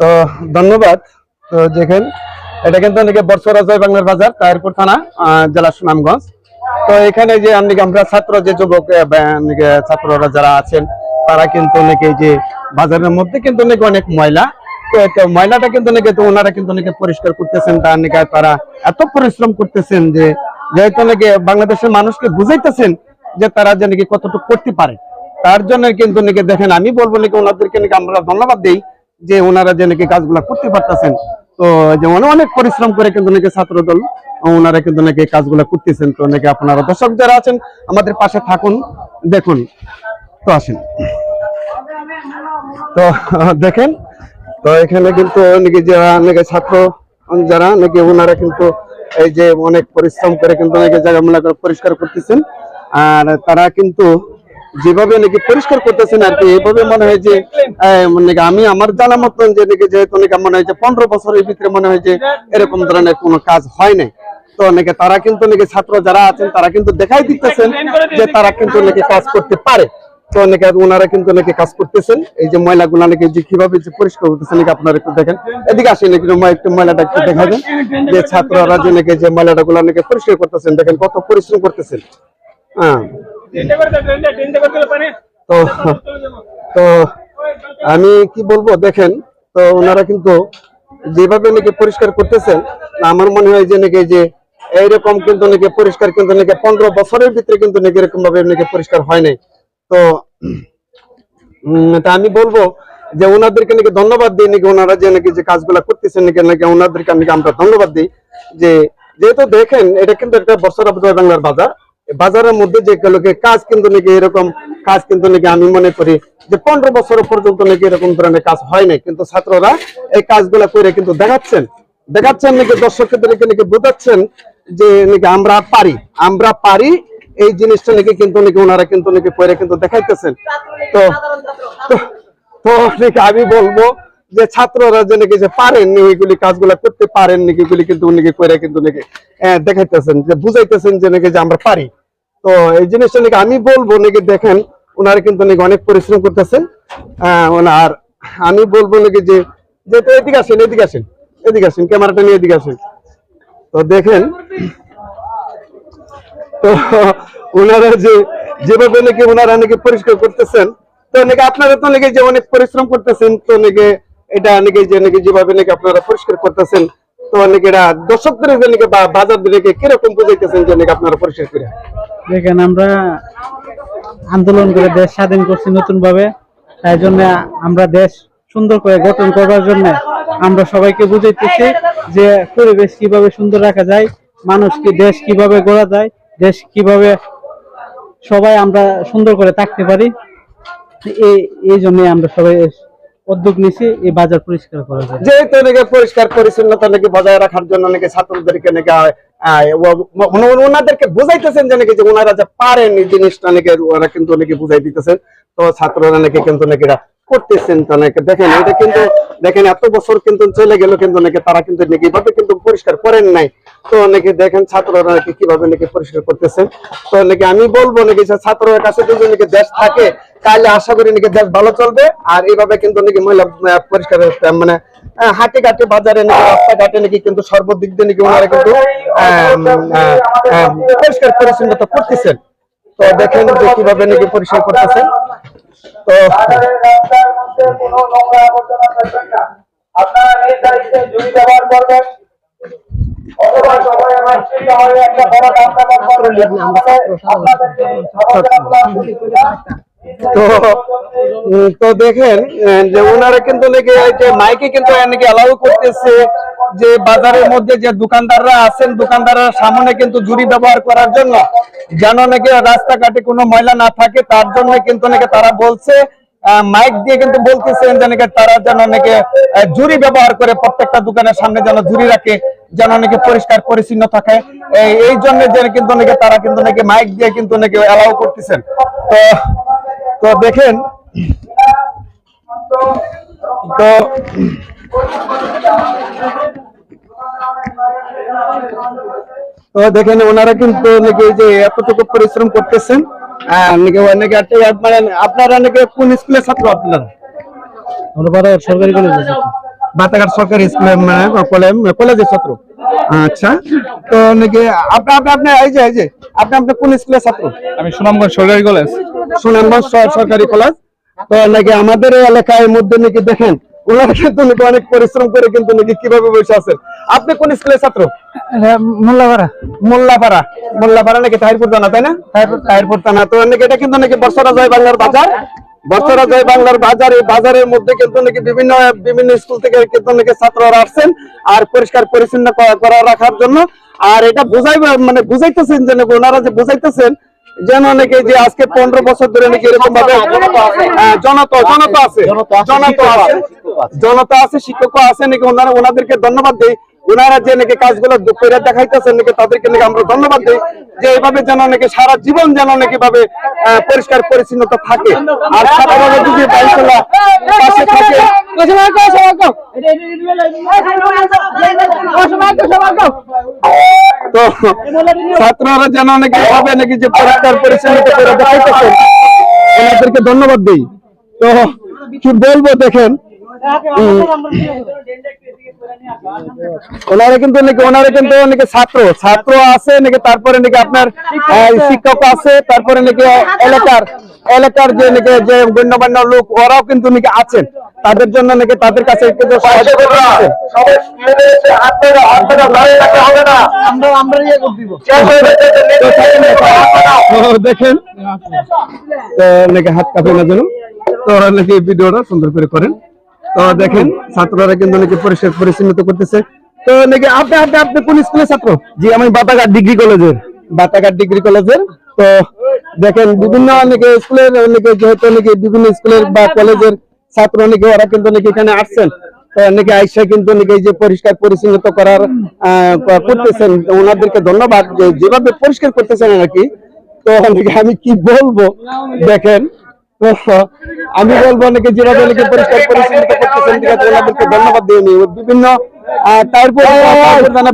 তো ধন্যবাদ। তো দেখেন, এটা কিন্তু অনেকে বর্ষরা জয় বাংলার বাজার, তাহিরপুর থানা জেলা সুনামগঞ্জ। তো এখানে যে আমরা ছাত্র, যে যুবক ছাত্ররা যারা আছেন, তারা কিন্তু অনেকে যে বাজারের মধ্যে কিন্তু অনেক অনেক ময়লা, তো ময়লাটা কিন্তু অনেকে, তো ওনারা কিন্তু অনেকে পরিষ্কার করতেছেন তার নাকি তারা এত পরিশ্রম করতেছেন যে, যেহেতু অনেকে বাংলাদেশের মানুষকে বুঝাইতেছেন যে তারা যে নাকি কতটুকু করতে পারে। তার জন্য কিন্তু নাকি দেখেন, আমি বলব নাকি ওনাদেরকে নাকি আমরা ধন্যবাদ দিই যে ওনারা যে নাকি কাজগুলা করতে পারতেছেন। তো যেমন অনেক পরিশ্রম করে কিন্তু নাকি ছাত্র দল ওনারা কিন্তু নাকি কাজগুলা করতেছেন। তো নাকি আপনারা দর্শক যারা আছেন, আমাদের পাশে থাকুন, দেখুন। তো আসেন। তো দেখেন, তো এখানে কিন্তু নাকি যারা নাকি ছাত্র, যারা নাকি ওনারা কিন্তু এই যে অনেক পরিশ্রম করে কিন্তু নাকি জায়গা মেলা করে পরিষ্কার করতেছেন। আর তারা কিন্তু যেভাবে নাকি পরিষ্কার করতেছেন আর কি এইভাবে মনে হয় যে মানে আমি আমার জানা মতন যে নাকি যেহেতু নাকি মনে হয় যে পনেরো বছরের ভিতরে মনে হয় যে এরকম ধরনের কোনো কাজ হয় নাই। তো নাকি তারা কিন্তু নাকি ছাত্র যারা আছেন, তারা কিন্তু দেখাই দিতেছেন যে তারা কিন্তু নাকি কাজ করতে পারে। তো নাকি ওনারা কিন্তু নাকি কাজ করতেছেন। এই যে ময়লাগুলো নাকি যে কীভাবে যে পরিষ্কার করতেছেন নাকি আপনারা একটু দেখেন। এদিকে আসেন ম- একটু ময়লাটা একটু দেখা দেন। যে ছাত্ররা যে নাকি যে ময়লাটা গুলো নাকি পরিষ্কার করতেছেন, দেখেন কত পরিশ্রম করতেছেন। হ্যাঁ। তো তো আমি কি বলব, দেখেন, তো ওনারা কিন্তু যেভাবে নাকি পরিষ্কার করতেছেন, আমার মনে হয় যে নাকি যে এইরকম কিন্তু নাকি পরিষ্কার কিন্তু নাকি পনেরো বছরের ভিতরে কিন্তু নাকি এরকম ভাবে নাকি পরিষ্কার হয় নাই। তো তা আমি বলব যে ওনাদেরকে নাকি ধন্যবাদ দিই, নাকি ওনারা যে নাকি যে কাজগুলা করতেছেন নাকি নাকি ওনাদেরকে নাকি আমরা ধন্যবাদ দিই যেহেতু দেখেন, এটা কিন্তু একটা বছর বাংলার বাজার বাজারের মধ্যে যে গুলোকে কাজ কিন্তু নাকি এরকম কাজ কিন্তু নাকি আমি মনে করি যে পনেরো বছর পর্যন্ত নাকি এরকম ধরনের কাজ হয় নাই। কিন্তু ছাত্ররা এই কাজগুলা করে কিন্তু দেখাচ্ছেন। দেখাচ্ছেন নাকি দর্শকদেরকে নাকি বোঝাচ্ছেন যে নাকি আমরা পারি আমরা পারি, এই জিনিসটা নাকি কিন্তু নাকি ওনারা কিন্তু নাকি করে কিন্তু দেখাইতেছেন। তো, তো- নাকি আমি বলব যে ছাত্ররা যে নাকি যে পারেন ওইগুলি কাজগুলা করতে পারেন নাকি, এগুলি কিন্তু নাকি করে কিন্তু নাকি দেখাইতেছেন, যে বুঝাইতেছেন যে নাকি যে আমরা পারি। তো এই জিনিসটা নাকি আমি বলব নাকি দেখেন ওনারা কিন্তু নাকি অনেক পরিশ্রম করতেছেন। আর আমি বলব নাকি যে যে তো এদিকে আসেন এদিকে আসেন এদিকে আসেন, ক্যামেরাটা নিয়ে এদিকে আসেন। তো দেখেন, তো ওনারা যে, যেভাবে নাকি ওনারা নাকি পরিষ্কার করতেছেন, তো নাকি আপনারা তো নাকি যে অনেক পরিশ্রম করতেছেন, তো নাকি এটা নাকি যে, নাকি যেভাবে নাকি আপনারা পরিষ্কার করতেছেন তো বাজার কীরকম বুঝাইতেছেন যে আপনারা পরিষ্কার করে? দেখেন, আমরা আন্দোলন করে দেশ স্বাধীন করছি নতুন ভাবে তাই জন্য আমরা দেশ সুন্দর করে গঠন জন্য আমরা সবাইকে বুঝাইতেছি যে পরিবেশ কীভাবে সুন্দর রাখা যায়, মানুষকে দেশ কীভাবে গড়া যায়, দেশ কীভাবে সবাই আমরা সুন্দর করে থাকতে পারি। এই এই জন্য আমরা সবাই উদ্যোগ নিয়েছি, এই বাজার পরিষ্কার করা যায়। যেহেতু নাকি পরিষ্কার পরিচ্ছন্নতা নাকি বজায় রাখার জন্য নাকি ছাত্রদেরকে নাকি ও- ওনাদেরকে বুঝাইতেছেন যে নাকি যে ওনারা যে পারেন এই জিনিসটা নাকি ওরা কিন্তু নাকি বুঝাই দিতেছেন। তো ছাত্ররা নাকি কিন্তু নাকি করতেছেন তো নাকি? দেখেন এটা কিন্তু দেখেন এত বছর কিন্তু চলে গেল কিন্তু নাকি তারা কিন্তু নাকি এভাবে কিন্তু পরিষ্কার করেন নাই। তো নাকি দেখেন ছাত্ররা নাকি কীভাবে নাকি পরিষ্কার তো নাকি আমি বলব নাকি ছাত্রদের কাছে যদি নাকি দেশ থাকে তাহলে আশা করি নাকি দেশ ভালো চলবে। আর এইভাবে কিন্তু নাকি মহিলা পরিষ্কার মানে হাটে ঘাটে বাজারে নাকি রাস্তাঘাটে নাকি কিন্তু সর্বদিক দিয়ে নাকি ওনারা কিন্তু পরিষ্কার পরিচ্ছন্নতা করতেছেন। তো দেখেন যে কীভাবে নাকি পরিষ্কার করতেছেন। তো দেখেন যে ওনারা কিন্তু নাকি মাইকে কিন্তু নাকি অ্যালাউ করতেছে। যে বাজারের মধ্যে যে দোকানদাররা আছেন, দোকানদাররা সামনে কিন্তু জুড়ি ব্যবহার করার জন্য যেন নাকি রাস্তাঘাটে কোনো ময়লা না থাকে, তার জন্য কিন্তু নাকি তারা বলছে মাইক দিয়ে কিন্তু বলতেছেন যে নাকি তারা যেন নাকি জুড়ি ব্যবহার করে প্রত্যেকটা দোকানের সামনে যেন জুড়ি রাখে, যেন নাকি পরিষ্কার পরিচ্ছন্ন থাকে। এই জন্য যে কিন্তু নাকি তারা কিন্তু নাকি মাইক দিয়ে কিন্তু নাকি অ্যালাউ করতেছেন। তো তো দেখেন, তো তো দেখেন ওনারা কিন্তু নাকি যে এতটুকু পরিশ্রম করতেছেন আহ, নাকি নাকি একটা মানে আপনারা নাকি কোন স্কুলের ছাত্র আপনারা? আমরা সরকারি কলেজে বাতাঘাট সরকারি স্কুলে মানে কলেজের ছাত্র। আচ্ছা তো নাকি আপনি আপনি আপনি এই যে এই যে আপনি আপনি কোন স্কুলের ছাত্র? আমি সুনামগঞ্জ সরকারি কলেজ। সুনামগঞ্জ সরকারি কলেজ। তো নাকি আমাদের এই এলাকার মধ্যে নাকি দেখেন ওনারা কিন্তু নাকি অনেক পরিশ্রম করে কিন্তু নাকি কীভাবে বসে আছেন? আপনি কোন স্কুলের ছাত্র? মোল্লাপাড়া। মোল্লাপাড়া। মোল্লাপাড়া নাকি তাহিরপুর জানা তাই না? তাহিরপুর থানা। তো নাকি এটা কিন্তু নাকি বর্ষরা জয় বাংলার বাজার? বর্ষরা জয় বাংলার বাজার এই বাজারের মধ্যে কিন্তু নাকি বিভিন্ন বিভিন্ন স্কুল থেকে কিন্তু নাকি ছাত্ররা আসছেন আর পরিষ্কার পরিচ্ছন্ন করা- রাখার জন্য। আর এটা বুঝাই মানে বুঝাইতেছেন যে নাকি ওনারা যে বুঝাইতেছেন যেন নাকি যে আজকে পনেরো বছর ধরে নাকি এরকম ভাবে হ্যাঁ, জনতা জনতা আছে জনতা আছে জনতা আছে আছে নাকি ওনারা ওনাদেরকে ধন্যবাদ দেই। ওনারা যে নাকি কাজগুলো করে দেখাইতেছেন নাকি তাদেরকে নাকি আমরা ধন্যবাদ দিই যে এইভাবে যেন নাকি সারা জীবন যেন নাকি ভাবে পরিষ্কার পরিচ্ছন্নতা থাকে। আর সাধারণ যদি পাশে থাকে তো ছাত্ররা যেন অনেকে ভাবে নাকি যে পরিষ্কার পরিচ্ছন্ন করে দেখাইতেছেন, ওনাদেরকে ধন্যবাদ দিই। তো কি বলব দেখেন ওনারা কিন্তু নাকি ওনারা কিন্তু নাকি ছাত্র। ছাত্র আছে নাকি তারপরে নাকি আপনার শিক্ষক আছে তারপরে নাকি এলাকার এলাকার যে নাকি যে গণ্যমান্য লোক ওরাও কিন্তু নাকি আছেন। তাদের জন্য নাকি তাদের কাছে কিন্তু দেখেন নাকি হাত কাঁপে না। যেন তো ওরা নাকি ভিডিওটা সুন্দর করে করেন। তো দেখেন ছাত্ররা কিন্তু নাকি পরিষ্কার পরিচ্ছন্ন করতেছে। তো নাকি আপনি আপনি আপনি কোন স্কুলের ছাত্র? জি আমি বাতাঘাট ডিগ্রি কলেজের। বাতাঘাট ডিগ্রি কলেজের। তো দেখেন বিভিন্ন নাকি স্কুলের নাকি যেহেতু নাকি বিভিন্ন স্কুলের বা কলেজের ছাত্র অনেকে ওরা কিন্তু নাকি এখানে আসছেন। তো নাকি আইসা কিন্তু নাকি যে পরিষ্কার পরিচ্ছন্ন করার আহ, করতেছেন। ওনাদেরকে ধন্যবাদ যেভাবে পরিষ্কার করতেছেন আর কি। তো নাকি আমি কি বলব? দেখেন আমি বলব নাকি যেভাবে নাকি পরিষ্কার করতেছেন ওনাদেরকে ধন্যবাদ দিয়ে বিভিন্ন তারপর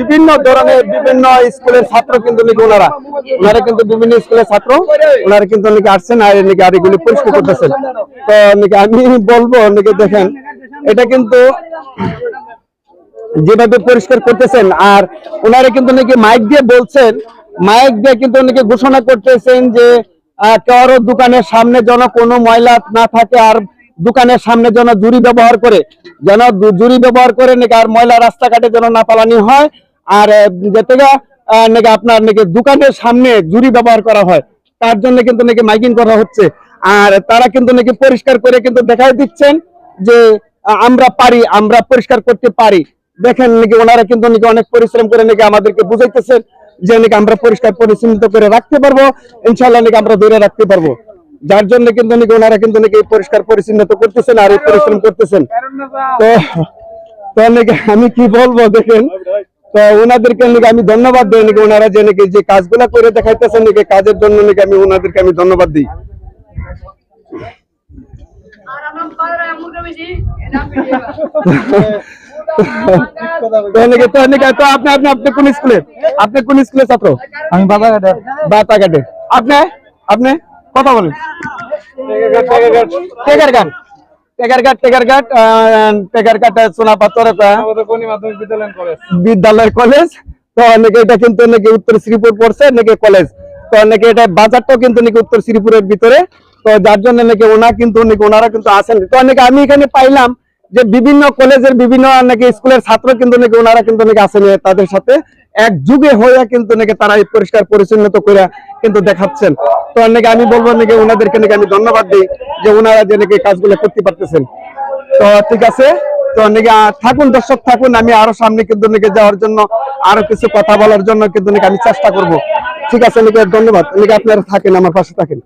বিভিন্ন ধরনের বিভিন্ন স্কুলের ছাত্র কিন্তু নাকি ওনারা ওনারা কিন্তু বিভিন্ন স্কুলের ছাত্র ওনারা কিন্তু নাকি আসছেন আর নাকি আর এগুলি পরিষ্কার করতেছেন। তো নাকি আমি বলব নাকি দেখেন এটা কিন্তু যেভাবে পরিষ্কার করতেছেন আর ওনারা কিন্তু নাকি মাইক দিয়ে বলছেন মাইক দিয়ে কিন্তু নাকি ঘোষণা করতেছেন যে কারও দোকানের সামনে যেন কোনো ময়লা না থাকে আর দোকানের সামনে যেন জুড়ি ব্যবহার করে, যেন জুড়ি ব্যবহার করে নাকি আর ময়লা রাস্তাঘাটে যেন না পালানি হয়। আর যাতে নাকি আপনার নাকি দোকানের সামনে জুড়ি ব্যবহার করা হয়। তার জন্য কিন্তু নাকি মাইকিং করা হচ্ছে। আর তারা কিন্তু নাকি পরিষ্কার করে কিন্তু দেখাই দিচ্ছেন যে আমরা পারি, আমরা পরিষ্কার করতে পারি। দেখেন নাকি ওনারা কিন্তু নাকি অনেক পরিশ্রম করে নাকি আমাদেরকে বুঝাইতেছেন। যে নাকি আমরা পরিষ্কার পরিচ্ছন্ন করে রাখতে পারব ইনশাল্লাহ নাকি আমরা ধরে রাখতে পারব। যার জন্য কিন্তু নাকি ওনারা কিন্তু নাকি পরিষ্কার পরিচ্ছন্নতা করতেছেন আর পরিশ্রম করতেছেন। তো তো নাকি আমি কি বলব দেখেন তো ওনাদেরকে নাকি আমি ধন্যবাদ দিই নাকি ওনারা যে নাকি যে কাজগুলা করে দেখাইতেছেন নাকি কাজের জন্য নাকি আমি ওনাদেরকে আমি ধন্যবাদ দিই। তো নাকি তো আপনি আপনি আপনি কোন স্কুলে? আপনি কোন স্কুলে ছাত্র? আমি বাজারঘাটে। বাতাঘাটে আপনি? আপনি? কথা বলেন। টেকারঘাট। টেকারঘাট। টেকারঘাট টেকারঘাট সোনাপাতর বিদ্যালয় কলেজ। বিদ্যালয় কলেজ। তো অনেকে এটা কিন্তু নাকি উত্তর শ্রীপুর পড়ছে নাকি কলেজ। তো অনেকে এটা বাজারটাও কিন্তু নাকি উত্তর শ্রীপুরের ভিতরে। তো যার জন্য নাকি ওনা কিন্তু নাকি ওনারা কিন্তু আসেন তো অনেকে আমি এখানে পাইলাম। যে বিভিন্ন কলেজের বিভিন্ন নাকি স্কুলের ছাত্র কিন্তু নাকি ওনারা কিন্তু নাকি আসেন তাদের সাথে এক যুগে হয়ে কিন্তু নাকি তারা এই পরিষ্কার পরিচ্ছন্নতা করে কিন্তু দেখাচ্ছেন। তো নাকি আমি বলব নাকি ওনাদেরকে নাকি আমি ধন্যবাদ দিই যে ওনারা যে নাকি কাজগুলো করতে পারতেছেন। তো ঠিক আছে, তো নাকি থাকুন দর্শক, থাকুন, আমি আরও সামনে কিন্তু নাকি যাওয়ার জন্য আরও কিছু কথা বলার জন্য কিন্তু নাকি আমি চেষ্টা করব। ঠিক আছে, নাকি ধন্যবাদ। নাকি আপনারা থাকেন, আমার পাশে থাকেন।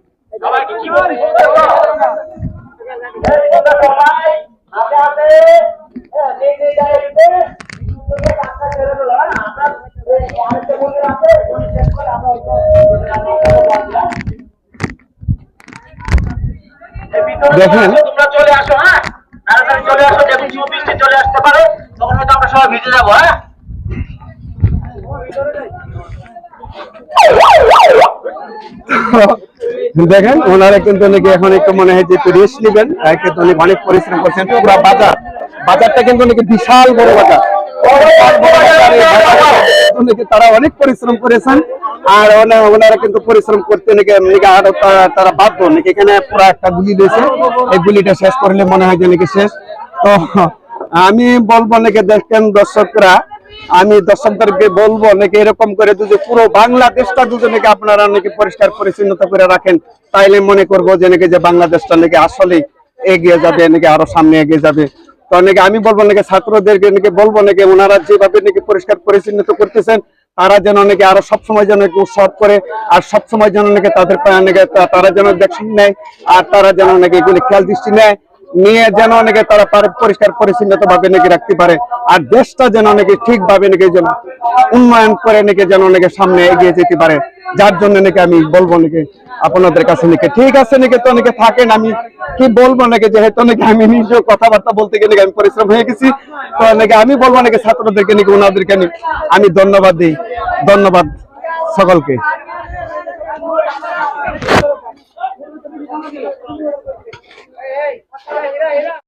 দেখেন। তোমরা চলে আসো হ্যাঁ? তাড়াতাড়ি চলে আসো যখন বৃষ্টি চলে আসতে পারে তখন হয়তো আমরা সবাই ভিজে যাব হ্যাঁ? দেখেন ওনারা কিন্তু নাকি এখন একটু মনে হয় যে একটু রেস্ট নেবেন আর কিন্তু উনি অনেক পরিশ্রম করছেন। পুরো বাজার বাজারটা কিন্তু নাকি বিশাল বড় বাজার। নাকি তারা অনেক পরিশ্রম করেছেন, আর ওনারা কিন্তু পরিশ্রম করতে আরও তারা বাধ্য। নাকি এখানে পুরো একটা গুলি রয়েছে এই গুলিটা শেষ করলে মনে হয় যে নাকি শেষ। তো, আমি বলব নাকি দেখেন দর্শকরা, আমি দর্শকদেরকে বলব নাকি এরকম করে যদি পুরো বাংলাদেশটা যদি নাকি আপনারা নাকি পরিষ্কার পরিচ্ছন্নতা করে রাখেন, তাইলে মনে করব যে নাকি যে বাংলাদেশটা নাকি আসলে এগিয়ে যাবে, নাকি আরও সামনে এগিয়ে যাবে। তো নাকি আমি বলব নাকি ছাত্রদেরকে নাকি বলব নাকি ওনারা যেভাবে নাকি পরিষ্কার পরিচ্ছন্ন করতেছেন, তারা যেন নাকি আরও সবসময় যেন উৎসব করে আর সবসময় যেন নাকি তাদের তারা যেন দেখছেন নেয় আর তারা যেন নাকি এগুলি খেয়াল দৃষ্টি নেয়। নিয়ে যেন অনেকে তারা পারে- পরিষ্কার পরিচ্ছন্নতা ভাবে নাকি রাখতে পারে, আর দেশটা যেন নাকি ঠিকভাবে নাকি যেন উন্নয়ন করে নাকি যেন অনেকে সামনে এগিয়ে যেতে পারে, যার জন্য নাকি আমি বলব নাকি আপনাদের কাছে নাকি, ঠিক আছে নাকি তো অনেকে থাকেন আমি কি বলব নাকি, যেহেতু নাকি আমি নিজেও কথাবার্তা বলতে গিয়ে আমি পরিশ্রম হয়ে গেছি, তো নাকি আমি বলব নাকি ছাত্রদেরকে নাকি, ওনাদেরকে আমি ধন্যবাদ দিই, ধন্যবাদ সকলকে। エイエイ!